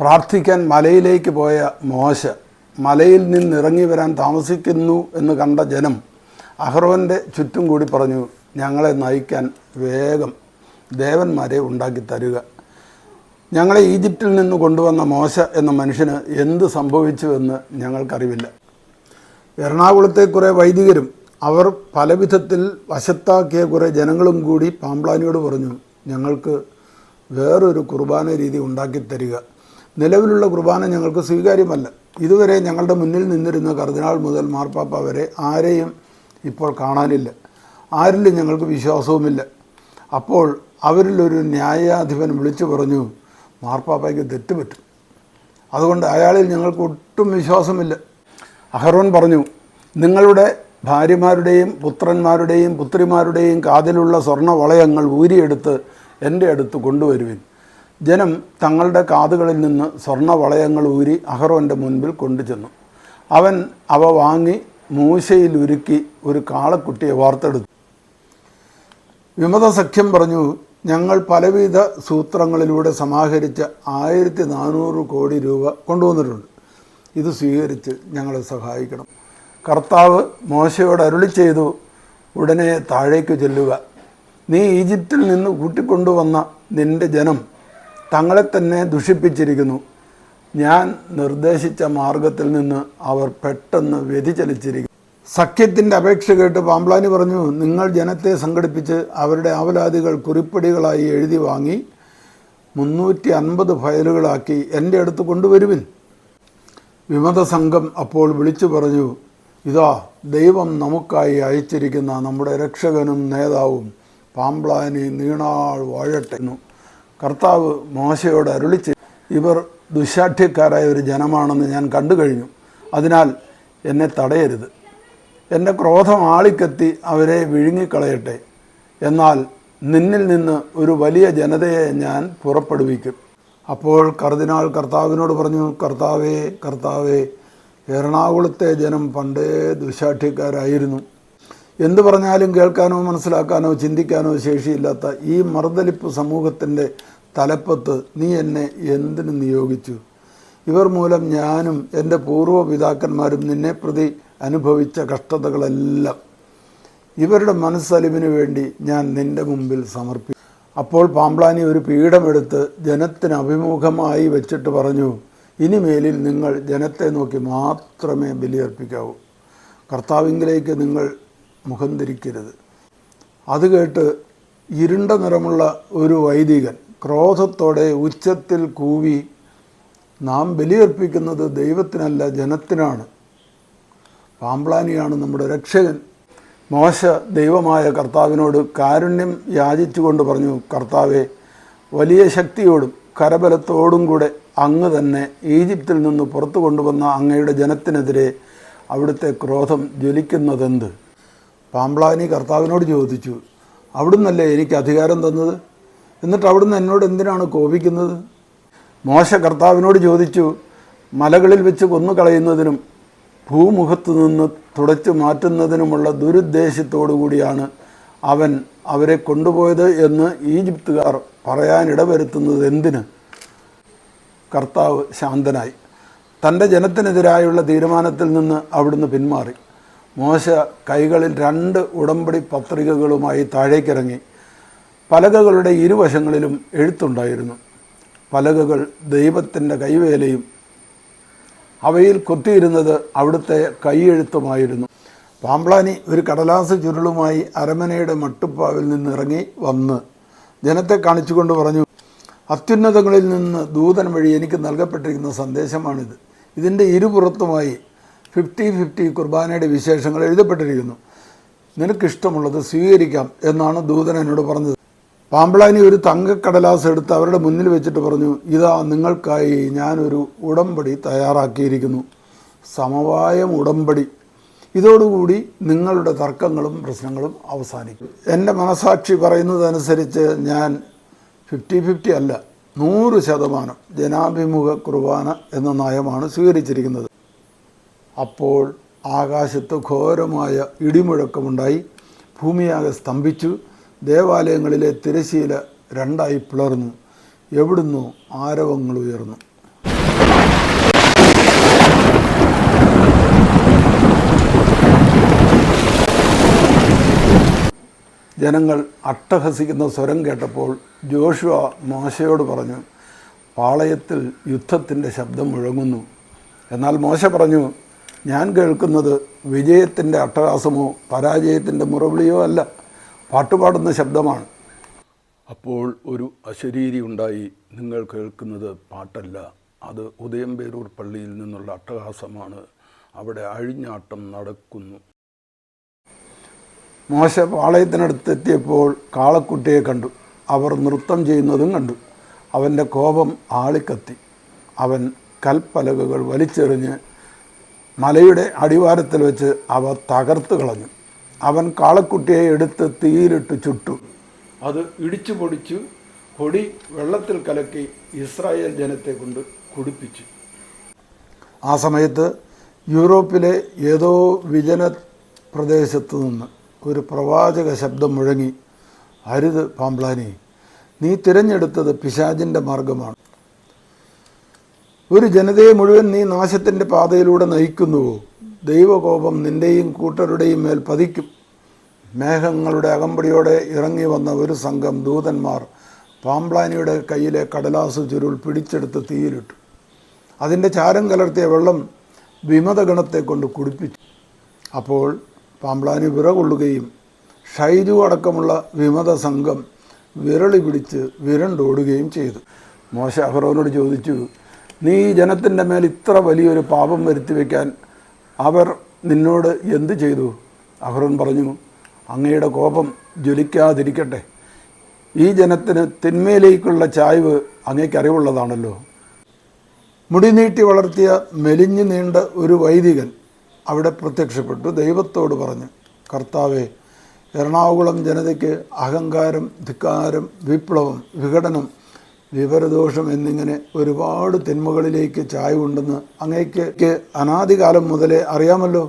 പ്രാർത്ഥിക്കാൻ മലയിലേക്ക് പോയ മോശ മലയിൽ നിന്നിറങ്ങി വരാൻ താമസിക്കുന്നു എന്ന് കണ്ട ജനം അഹ്റോന്റെ ചുറ്റും കൂടി പറഞ്ഞു ഞങ്ങളെ നയിക്കാൻ വേഗം ദേവന്മാരെ ഉണ്ടാക്കി തരിക. ഞങ്ങളെ ഈജിപ്തിൽ നിന്ന് കൊണ്ടുവന്ന മോശ എന്ന മനുഷ്യന് എന്ത് സംഭവിച്ചുവെന്ന് ഞങ്ങൾക്കറിവില്ല. എറണാകുളത്തെ കുറേ വൈദികരും അവർ പലവിധത്തിൽ വശത്താക്കിയ കുറേ ജനങ്ങളും കൂടി പാമ്പ്ലാനിയോട് പറഞ്ഞു ഞങ്ങൾക്ക് വേറൊരു കുർബാന രീതി ഉണ്ടാക്കി തരിക. നിലവിലുള്ള കുർബാന ഞങ്ങൾക്ക് സ്വീകാര്യമല്ല. ഇതുവരെ ഞങ്ങളുടെ മുന്നിൽ നിന്നിരുന്ന കർദിനാൾ മുതൽ മാർപ്പാപ്പ വരെ ആരെയും ഇപ്പോൾ കാണാനില്ല. ആരിലും ഞങ്ങൾക്ക് വിശ്വാസവുമില്ല. അപ്പോൾ അവരിലൊരു ന്യായാധിപൻ വിളിച്ചു പറഞ്ഞു മാർപ്പാപ്പയ്ക്ക് തെറ്റുപറ്റും അതുകൊണ്ട് അയാളിൽ ഞങ്ങൾക്ക് ഒട്ടും വിശ്വാസമില്ല. അഹറോൻ പറഞ്ഞു നിങ്ങളുടെ ഭാര്യമാരുടെയും പുത്രന്മാരുടെയും പുത്രിമാരുടെയും കാതിലുള്ള സ്വർണ വളയങ്ങൾ ഊരിയെടുത്ത് എന്റെ അടുത്ത് കൊണ്ടുവരുവിൻ. ജനം തങ്ങളുടെ കാതുകളിൽ നിന്ന് സ്വർണ വളയങ്ങൾ ഊരി അഹ്റോന്റെ മുൻപിൽ കൊണ്ടുചെന്നു. അവൻ അവ വാങ്ങി മൂശയിൽ ഉരുക്കി ഒരു കാളക്കുട്ടിയെ വാർത്തെടുത്തു. വിമത സഖ്യം പറഞ്ഞു ഞങ്ങൾ പലവിധ സൂത്രങ്ങളിലൂടെ സമാഹരിച്ച ആയിരത്തി നാനൂറ് കോടി രൂപ കൊണ്ടുവന്നിട്ടുണ്ട്. ഇത് സ്വീകരിച്ച് ഞങ്ങളെ സഹായിക്കണം. കർത്താവ് മോശയോട് അരുളി ചെയ്തു ഉടനെ താഴേക്ക് ചെല്ലുക. നീ ഈജിപ്തിൽ നിന്ന് കൂട്ടിക്കൊണ്ടുവന്ന നിന്റെ ജനം തങ്ങളെ തന്നെ ദുഷിപ്പിച്ചിരിക്കുന്നു. ഞാൻ നിർദ്ദേശിച്ച മാർഗത്തിൽ നിന്ന് അവർ പെട്ടെന്ന് വ്യതിചലിച്ചിരിക്കുന്നു. സഖ്യത്തിന്റെ അപേക്ഷ കേട്ട് പാമ്പ്ലാനി പറഞ്ഞു നിങ്ങൾ ജനത്തെ സംഘടിപ്പിച്ച് അവരുടെ ആവലാദികൾ കുറിപ്പടികളായി എഴുതി വാങ്ങി മുന്നൂറ്റി അൻപത് ഫയലുകളാക്കി എന്റെ അടുത്ത് കൊണ്ടുവരുവിൻ. വിമത സംഘം അപ്പോൾ വിളിച്ചു പറഞ്ഞു ഇതാ ദൈവം നമുക്കായി അയച്ചിരിക്കുന്ന നമ്മുടെ രക്ഷകനും നേതാവും പാമ്പ്ലാനി നീണാൾ വാഴട്ടെ. എന്നു കർത്താവ് മോശയോട് അരുളിച്ച് ഇവർ ദുശാഠ്യക്കാരായ ഒരു ജനമാണെന്ന് ഞാൻ കണ്ടു കഴിഞ്ഞു. അതിനാൽ എന്നെ തടയരുത്. എന്റെ ക്രോധം ആളിക്കത്തി അവരെ വിഴുങ്ങിക്കളയട്ടെ. എന്നാൽ നിന്നിൽ നിന്ന് ഒരു വലിയ ജനതയെ ഞാൻ പുറപ്പെടുവിക്കും. അപ്പോൾ കർദിനാൾ കർത്താവിനോട് പറഞ്ഞു കർത്താവേ കർത്താവേ എറണാകുളത്തെ ജനം പണ്ടേ ദുശാഠ്യക്കാരായിരുന്നു. എന്തു പറഞ്ഞാലും കേൾക്കാനോ മനസ്സിലാക്കാനോ ചിന്തിക്കാനോ ശേഷിയില്ലാത്ത ഈ മർദ്ദലിപ്പ് സമൂഹത്തിന്റെ തലപ്പത്ത് നീ എന്നെ എന്തിനു നിയോഗിച്ചു? ഇവർ മൂലം ഞാനും എന്റെ പൂർവ പിതാക്കന്മാരും നിന്നെ പ്രതി അനുഭവിച്ച കഷ്ടതകളെല്ലാം ഇവരുടെ മനസ്സലിവിന് വേണ്ടി ഞാൻ നിന്റെ മുമ്പിൽ സമർപ്പിച്ചു. അപ്പോൾ പാമ്പ്ലാനി ഒരു പീഠമെടുത്ത് ജനത്തിന് അഭിമുഖമായി വെച്ചിട്ട് പറഞ്ഞു ഇനിമേലിൽ നിങ്ങൾ ജനത്തെ നോക്കി മാത്രമേ ബലിയർപ്പിക്കാവൂ. കർത്താവിങ്കിലേക്ക് നിങ്ങൾ മുഖം തിരിക്കരുത് അത് കേട്ട് ഇരുണ്ട നിറമുള്ള ഒരു വൈദികൻ ക്രോധത്തോടെ ഉച്ചത്തിൽ കൂവി നാം ബലിയർപ്പിക്കുന്നത് ദൈവത്തിനല്ല ജനത്തിനാണ്. പാമ്പ്ലാനിയാണ് നമ്മുടെ രക്ഷകൻ. മോശ ദൈവമായ കർത്താവിനോട് കാരുണ്യം യാചിച്ചുകൊണ്ട് പറഞ്ഞു കർത്താവെ വലിയ ശക്തിയോടും കരബലത്തോടും കൂടെ അങ്ങ് തന്നെ ഈജിപ്തിൽ നിന്ന് പുറത്തു കൊണ്ടുവന്ന അങ്ങയുടെ ജനത്തിനെതിരെ അവിടുത്തെ ക്രോധം ജ്വലിക്കുന്നതെന്ത്? പാമ്പ്ലാനി കർത്താവിനോട് ചോദിച്ചു അവിടുന്നല്ലേ എനിക്ക് അധികാരം തന്നത്? എന്നിട്ട് അവിടുന്ന് എന്നോട് എന്തിനാണ് കോപിക്കുന്നത്? മോശ കർത്താവിനോട് ചോദിച്ചു മലകളിൽ വെച്ച് കൊന്നുകളയുന്നതിനും ഭൂമുഖത്തു നിന്ന് തുടച്ചു മാറ്റുന്നതിനുമുള്ള ദുരുദ്ദേശത്തോടു കൂടിയാണ് അവൻ അവരെ കൊണ്ടുപോയത് എന്ന് ഈജിപ്തുകാർ പറയാനിട വരുത്തുന്നത് എന്തിന്? കർത്താവ് ശാന്തനായി. തന്റെ ജനത്തിനെതിരായുള്ള തീരുമാനത്തിൽ നിന്ന് അവിടുന്ന് പിന്മാറി. മോശ കൈകളിൽ രണ്ട് ഉടമ്പടി പത്രികകളുമായി താഴേക്കിറങ്ങി പലകകളുടെ ഇരുവശങ്ങളിലും എഴുത്തുണ്ടായിരുന്നു. പലകകൾ ദൈവത്തിന്റെ കൈവേലയും അവയിൽ കൊത്തിയിരുന്നത് അവിടുത്തെ കൈയെഴുത്തുമായിരുന്നു. പാമ്പ്ലാനി ഒരു കടലാസ് ചുരുളുമായി അരമനയുടെ മട്ടുപ്പാവിൽ നിന്നിറങ്ങി വന്ന് ജനത്തെ കാണിച്ചുകൊണ്ട് പറഞ്ഞു അത്യുന്നതങ്ങളിൽ നിന്ന് ദൂതൻ വഴി എനിക്ക് നൽകപ്പെട്ടിരിക്കുന്ന സന്ദേശമാണിത്. ഇതിന്റെ ഇരുപുറത്തുമായി ഫിഫ്റ്റി ഫിഫ്റ്റി കുർബാനയുടെ വിശേഷങ്ങൾ എഴുതപ്പെട്ടിരിക്കുന്നു. നിനക്കിഷ്ടമുള്ളത് സ്വീകരിക്കാം എന്നാണ് ദൂതൻ എന്നോട് പറഞ്ഞത്. പാമ്പളാനി ഒരു തങ്കക്കടലാസ് എടുത്ത് അവരുടെ മുന്നിൽ വെച്ചിട്ട് പറഞ്ഞു ഇതാ നിങ്ങൾക്കായി ഞാനൊരു ഉടമ്പടി തയ്യാറാക്കിയിരിക്കുന്നു. സമവായം ഉടമ്പടി. ഇതോടുകൂടി നിങ്ങളുടെ തർക്കങ്ങളും പ്രശ്നങ്ങളും അവസാനിക്കും. എന്റെ മനസാക്ഷി പറയുന്നതനുസരിച്ച് ഞാൻ ഫിഫ്റ്റി ഫിഫ്റ്റി അല്ല നൂറ് ശതമാനം ജനാഭിമുഖ കുർബാന എന്ന നയമാണ് സ്വീകരിച്ചിരിക്കുന്നത്. അപ്പോൾ ആകാശത്ത് ഘോരമായ ഇടിമുഴക്കമുണ്ടായി. ഭൂമിയാകെ സ്തംഭിച്ചു. ദേവാലയങ്ങളിലെ തിരശീല രണ്ടായി പിളർന്നു. എവിടുന്നു ആരവങ്ങൾ ഉയർന്നു. ജനങ്ങൾ അട്ടഹസിക്കുന്ന സ്വരം കേട്ടപ്പോൾ ജോഷുവ മോശയോട് പറഞ്ഞു പാളയത്തിൽ യുദ്ധത്തിന്റെ ശബ്ദം മുഴങ്ങുന്നു. എന്നാൽ മോശ പറഞ്ഞു ഞാൻ കേൾക്കുന്നത് വിജയത്തിന്റെ അട്ടഹാസമോ പരാജയത്തിന്റെ മുറവിളിയോ അല്ല. പാട്ടുപാടുന്ന ശബ്ദമാണ്. അപ്പോൾ ഒരു അശരീരി ഉണ്ടായി നിങ്ങൾ കേൾക്കുന്നത് പാട്ടല്ല. അത് ഉദയംപേരൂർ പള്ളിയിൽ നിന്നുള്ള അട്ടഹാസമാണ്. അവിടെ അഴിഞ്ഞാട്ടം നടക്കുന്നു. മോശ പാളയത്തിനടുത്തെത്തിയപ്പോൾ കാളക്കുട്ടിയെ കണ്ടു. അവർ നൃത്തം ചെയ്യുന്നതും കണ്ടു. അവന്റെ കോപം ആളിക്കത്തി. അവൻ കൽപ്പലകകൾ വലിച്ചെറിഞ്ഞ് മലയുടെ അടിവാരത്തിൽ വെച്ച് അവ തകർത്ത് കളഞ്ഞു. അവൻ കാളക്കുട്ടിയെ എടുത്ത് തീയിലിട്ട് ചുട്ടു. അത് ഇടിച്ചു പൊടിച്ചു കൊടി വെള്ളത്തിൽ കലക്കി ഇസ്രായേൽ ജനത്തെ കൊണ്ട് കുടിപ്പിച്ചു. ആ സമയത്ത് യൂറോപ്പിലെ ഏതോ വിജന പ്രദേശത്തു നിന്ന് ഒരു പ്രവാചക ശബ്ദം മുഴങ്ങി അരുത് പാമ്പ്ലാനി നീ തിരഞ്ഞെടുത്തത് പിശാജിന്റെ മാർഗമാണ്. ഒരു ജനതയെ മുഴുവൻ നീ നാശത്തിന്റെ പാതയിലൂടെ നയിക്കുന്നുവോ? ദൈവകോപം നിന്റെയും കൂട്ടരുടെയും മേൽ പതിക്കും. മേഘങ്ങളുടെ അകമ്പടിയോടെ ഇറങ്ങി വന്ന ഒരു സംഘം ദൂതന്മാർ പാംപ്ലാനിയുടെ കയ്യിലെ കടലാസു ചുരുൾ പിടിച്ചെടുത്ത് തീയിലിട്ടു. അതിന്റെ ചാരം കലർത്തിയ വെള്ളം വിമതഗണത്തെ കൊണ്ട് കുടിപ്പിച്ചു. അപ്പോൾ പാംപ്ലാനി വിറകൊള്ളുകയും ഷൈജു അടക്കമുള്ള വിമത സംഘം വിരളി പിടിച്ച് വിരണ്ടോടുകയും ചെയ്തു. മോശ അഹ്റോനോട് ചോദിച്ചു നീ ജനത്തിന്റെ മേൽ ഇത്ര വലിയൊരു പാപം വരുത്തി വയ്ക്കാൻ അവർ നിന്നോട് എന്ത് ചെയ്തു? അഹ്റോൻ പറഞ്ഞു അങ്ങയുടെ കോപം ജ്വലിക്കാതിരിക്കട്ടെ. ഈ ജനത്തിന് തിന്മയിലേക്കുള്ള ചായ്വ് അങ്ങേക്ക് അറിവുള്ളതാണല്ലോ. മുടി നീട്ടി വളർത്തിയ മെലിഞ്ഞു നീണ്ട ഒരു വൈദികൻ അവിടെ പ്രത്യക്ഷപ്പെട്ടു. ദൈവത്തോട് പറഞ്ഞു കർത്താവെ എറണാകുളം ജനതയ്ക്ക് അഹങ്കാരം ധിക്കാരം വിപ്ലവം വിഘടനം വിവരദോഷം എന്നിങ്ങനെ ഒരുപാട് തിന്മകളിലേക്ക് ചായവുണ്ടെന്ന് അങ്ങേക്ക് അനാദികാലം മുതലേ അറിയാമല്ലോ.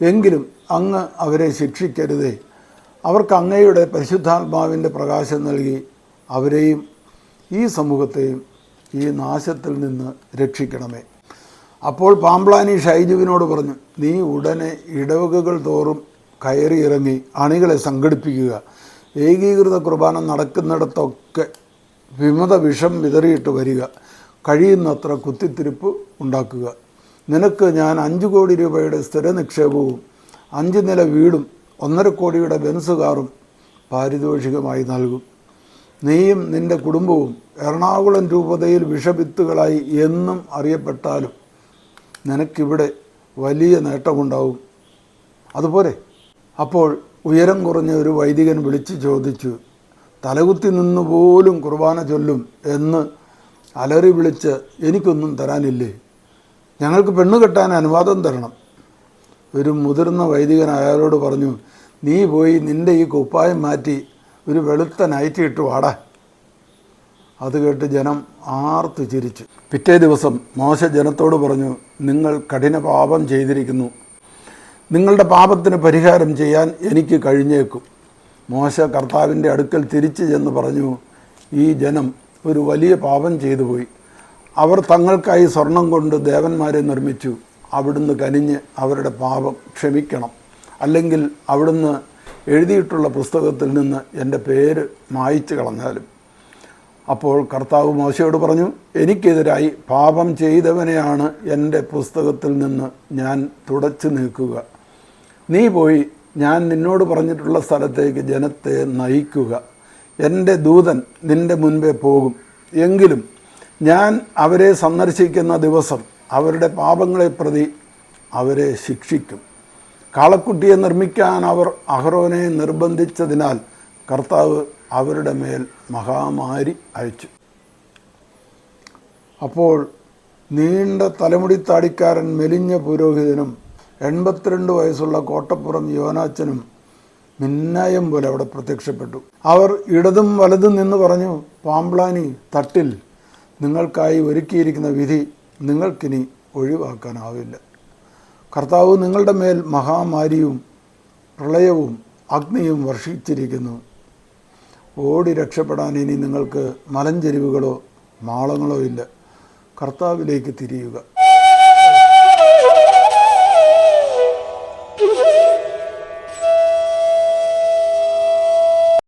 എങ്കിലും അങ്ങ് അവരെ ശിക്ഷിക്കരുതേ. അവർക്ക് അങ്ങയുടെ പരിശുദ്ധാത്മാവിന്റെ പ്രകാശം നൽകി അവരെയും ഈ സമൂഹത്തെയും ഈ നാശത്തിൽ നിന്ന് രക്ഷിക്കണമേ. അപ്പോൾ പാമ്പ്ലാനി ഷൈജുവിനോട് പറഞ്ഞു നീ ഉടനെ ഇടവകകൾ തോറും കയറി ഇറങ്ങി അണികളെ സംഘടിപ്പിക്കുക. ഏകീകൃത കുർബാന നടക്കുന്നിടത്തൊക്കെ വിമത വിഷം വിതറിയിട്ട് വരിക. കഴിയുന്നത്ര കുത്തിത്തിരിപ്പ് ഉണ്ടാക്കുക. നിനക്ക് ഞാൻ അഞ്ച് കോടി രൂപയുടെ സ്ഥിര നിക്ഷേപവും അഞ്ച് നില വീടും ഒന്നര കോടിയുടെ ബെൻസ് കാറും പാരിതോഷികമായി നൽകും. നീയും നിന്റെ കുടുംബവും എറണാകുളം രൂപതയിൽ വിഷവിത്തുകളായി എന്നും അറിയപ്പെട്ടാലും നിനക്കിവിടെ വലിയ നേട്ടമുണ്ടാവും. അതുപോലെ അപ്പോൾ ഉയരം കുറഞ്ഞ ഒരു വൈദികൻ വിളിച്ചു ചോദിച്ചു തലകുത്തി നിന്ന് പോലും കുർബാന ചൊല്ലും എന്ന് അലറി വിളിച്ച് എനിക്കൊന്നും തരാനില്ലേ? ഞങ്ങൾക്ക് പെണ്ണ് കെട്ടാൻ അനുവാദം തരണം. ഒരു മുതിർന്ന വൈദികൻ അയാളോട് പറഞ്ഞു നീ പോയി നിന്റെ ഈ കുപ്പായം മാറ്റി ഒരു വെളുത്ത നൈറ്റി ഇട്ട് വാടാ. അത് കേട്ട് ജനം ആർത്തു ചിരിച്ചു. പിറ്റേ ദിവസം മോശ ജനത്തോട് പറഞ്ഞു നിങ്ങൾ കഠിന പാപം ചെയ്തിരിക്കുന്നു. നിങ്ങളുടെ പാപത്തിന് പരിഹാരം ചെയ്യാൻ എനിക്ക് കഴിഞ്ഞേക്കും. മോശ കർത്താവിന്റെ അടുക്കൽ തിരിച്ചു ചെന്ന് പറഞ്ഞു ഈ ജനം ഒരു വലിയ പാപം ചെയ്തു പോയി. അവർ തങ്ങൾക്കായി സ്വർണം കൊണ്ട് ദേവന്മാരെ നിർമ്മിച്ചു. അവിടുന്ന് കനിഞ്ഞ് അവരുടെ പാപം ക്ഷമിക്കണം. അല്ലെങ്കിൽ അവിടുന്ന് എഴുതിയിട്ടുള്ള പുസ്തകത്തിൽ നിന്ന് എന്റെ പേര് മായിച്ചു കളഞ്ഞാലും. അപ്പോൾ കർത്താവ് മോശയോട് പറഞ്ഞു എനിക്കെതിരായി പാപം ചെയ്തവനെയാണ് എന്റെ പുസ്തകത്തിൽ നിന്ന് ഞാൻ തുടച്ചു നീക്കുക. നീ പോയി ഞാൻ നിന്നോട് പറഞ്ഞിട്ടുള്ള സ്ഥലത്തേക്ക് ജനത്തെ നയിക്കുക. എന്റെ ദൂതൻ നിന്റെ മുൻപേ പോകും. എങ്കിലും ഞാൻ അവരെ സന്ദർശിക്കുന്ന ദിവസം അവരുടെ പാപങ്ങളെ പ്രതി അവരെ ശിക്ഷിക്കും. കാളക്കുട്ടിയെ നിർമ്മിക്കാൻ അവർ അഹ്റോനെ നിർബന്ധിച്ചതിനാൽ കർത്താവ് അവരുടെ മേൽ മഹാമാരി അയച്ചു. അപ്പോൾ നീണ്ട തലമുടി താടിക്കാരൻ മെലിഞ്ഞ പുരോഹിതനും എൺപത്തിരണ്ട് വയസ്സുള്ള കോട്ടപ്പുറം യോനാച്ചനും മിന്നായം പോലെ അവിടെ പ്രത്യക്ഷപ്പെട്ടു. അവർ ഇടതും വലതും നിന്ന് പറഞ്ഞു പാമ്പ്ലാനി തട്ടിൽ നിങ്ങൾക്കായി ഒരുക്കിയിരിക്കുന്ന വിധി നിങ്ങൾക്കിനി ഒഴിവാക്കാനാവില്ല. കർത്താവ് നിങ്ങളുടെ മേൽ മഹാമാരിയും പ്രളയവും അഗ്നിയും വർഷിച്ചിരിക്കുന്നു. ഓടി രക്ഷപ്പെടാൻ ഇനി നിങ്ങൾക്ക് മലഞ്ചെരിവുകളോ മാളങ്ങളോ ഇല്ല. കർത്താവിലേക്ക് തിരിയുക.